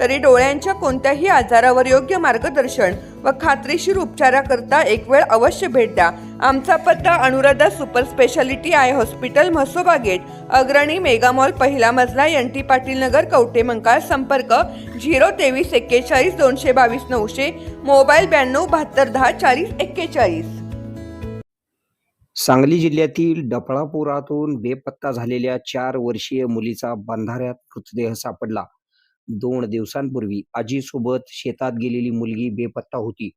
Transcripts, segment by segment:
तरी डोळ्यांच्या कोणत्याही आजारावर योग्य मार्गदर्शन व खात्रीशीर उपचाराकरता एक वेळ अवश्य भेट द्या. आमचा पत्ता Anuradha super speciality eye hospital Mhasoba gate Agrani mega mall पहिला मजला एन टी पाटील नगर कवटे मंकाळ संपर्क झिरो तेवीस एक्केचाळीस दोनशे बावीस नऊशे मोबाईल ब्याण्णव बहात्तर दहा चाळीस एक्केचाळीस. सांगली जिल्ह्यातील डफळापुरातून बेपत्ता झालेल्या चार वर्षीय मुलीचा बंधाऱ्यात मृतदेह सापडला. दोन दिवसांपूर्वी आजीसोबत शेतात गेलेली मुलगी बेपत्ता होती.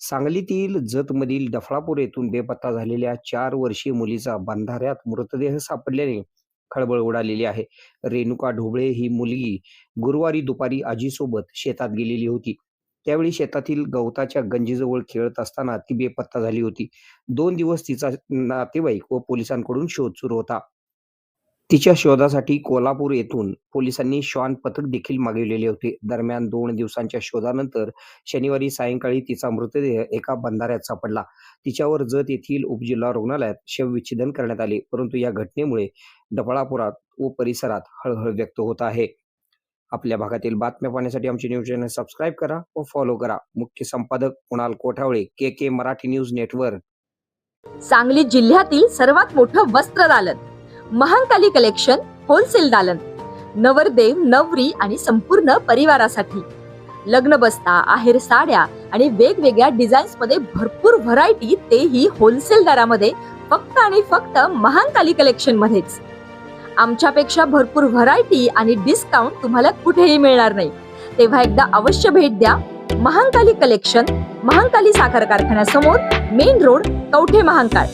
सांगलीतील जतमधील डफळापूर येथून बेपत्ता झालेल्या चार वर्षीय मुलीचा बंधाऱ्यात मृतदेह सापडल्याने खळबळ उडालेली आहे. रेणुका ढोबळे ही मुलगी गुरुवारी दुपारी आजीसोबत शेतात गेलेली होती. त्यावेळी शेतातील गवताच्या गंजीजवळ खेळत असताना ती बेपत्ता झाली होती. दोन दिवस तिचा नातेवाईक व पोलिसांकडून शोध सुरू होता. तिच्या शोधासाठी कोल्हापूर येथून पोलिसांनी श्वान पथक देखील मागविलेले होते. दरम्यान दोन दिवसांच्या शोधानंतर शनिवारी सायंकाळी तिचा मृतदेह एका बंधाऱ्यात सापडला. तिच्यावर जत येथील उपजिल्हा रुग्णालयात शवविच्छेदन करण्यात आले परंतु या घटनेमुळे डफळापुरात व परिसरात हळहळ व्यक्त होत आहे. आपल्या भागातील बातम्या पाहण्यासाठी आमचे न्यूज चॅनल सबस्क्राईब करा व फॉलो करा. मुख्य संपादक Kunal Kothawale K K Marathi news network. Sangli जिल्ह्यातील सर्वात मोठं वस्त्र दालन महांकाली कलेक्शन होलसेल दालन नवरदेव नवरी आणि संपूर्ण परिवारासाठी. लग्न बसता आहेर साड्या आणि वेगवेगळ्या डिझाईन्समध्ये भरपूर व्हरायटी तेही होलसेल दरामध्ये फक्त आणि फक्त महांकाली कलेक्शन मध्येच. आमच्यापेक्षा भरपूर व्हरायटी आणि डिस्काउंट तुम्हाला कुठेही मिळणार नाही. तेव्हा एकदा अवश्य भेट द्या. महांकाली कलेक्शन महांकाली साखर कारखान्यासमोर मेन रोड कवठे महांकाळ.